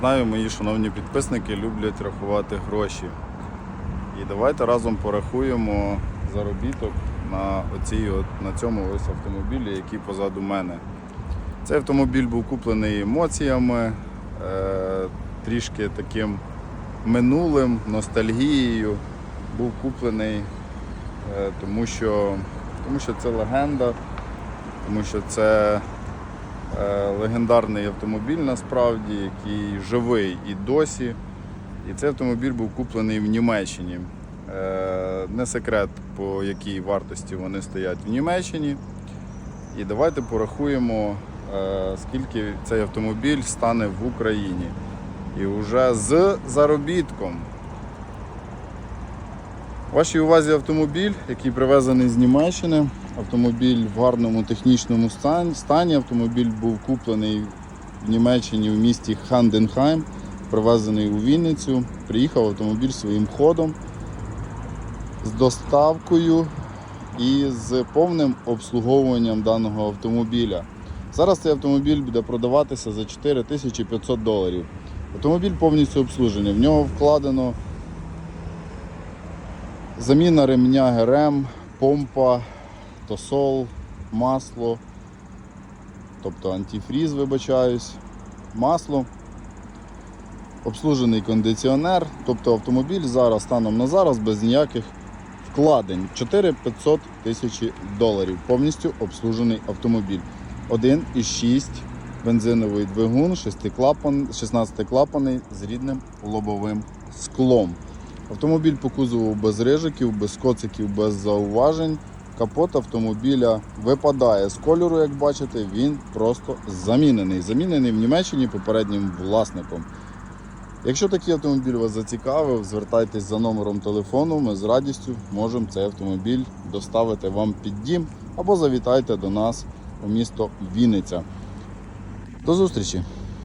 Знаю, мої шановні підписники люблять рахувати гроші. І давайте разом порахуємо заробіток на, оцій, на цьому ось автомобілі, який позаду мене. Цей автомобіль був куплений емоціями, е, трішки таким минулим, ностальгією. Був куплений, е, тому, що, тому що це легенда, тому що це легендарний автомобіль насправді, який живий і досі. І цей автомобіль був куплений в Німеччині. Е, Не секрет, по якій вартості вони стоять в Німеччині. І давайте порахуємо, е, скільки цей автомобіль стане в Україні. І вже з заробітком. Вашій увазі автомобіль, який привезений з Німеччини. Автомобіль в гарному технічному стан- стані. Автомобіль був куплений в Німеччині в місті Ханденхайм, привезений у Вінницю. Приїхав автомобіль своїм ходом з доставкою і з повним обслуговуванням даного автомобіля. Зараз цей автомобіль буде продаватися за 4500 доларів. Автомобіль повністю обслужений. В нього вкладено заміна ремня ГРМ, помпа, тосол, масло, тобто антифріз, вибачаюсь, масло, обслужений кондиціонер, тобто автомобіль зараз станом на зараз без ніяких вкладень 4500 тисячі доларів. Повністю обслужений автомобіль. 1,6 бензиновий двигун, 16 клапаний з рідним лобовим склом. Автомобіль по кузову без рижиків, без коциків, без зауважень. Капот автомобіля випадає з кольору, як бачите, він просто замінений. Замінений в Німеччині попереднім власником. Якщо такий автомобіль вас зацікавив, звертайтесь за номером телефону. Ми з радістю можемо цей автомобіль доставити вам під дім або завітайте до нас у місто Вінниця. До зустрічі!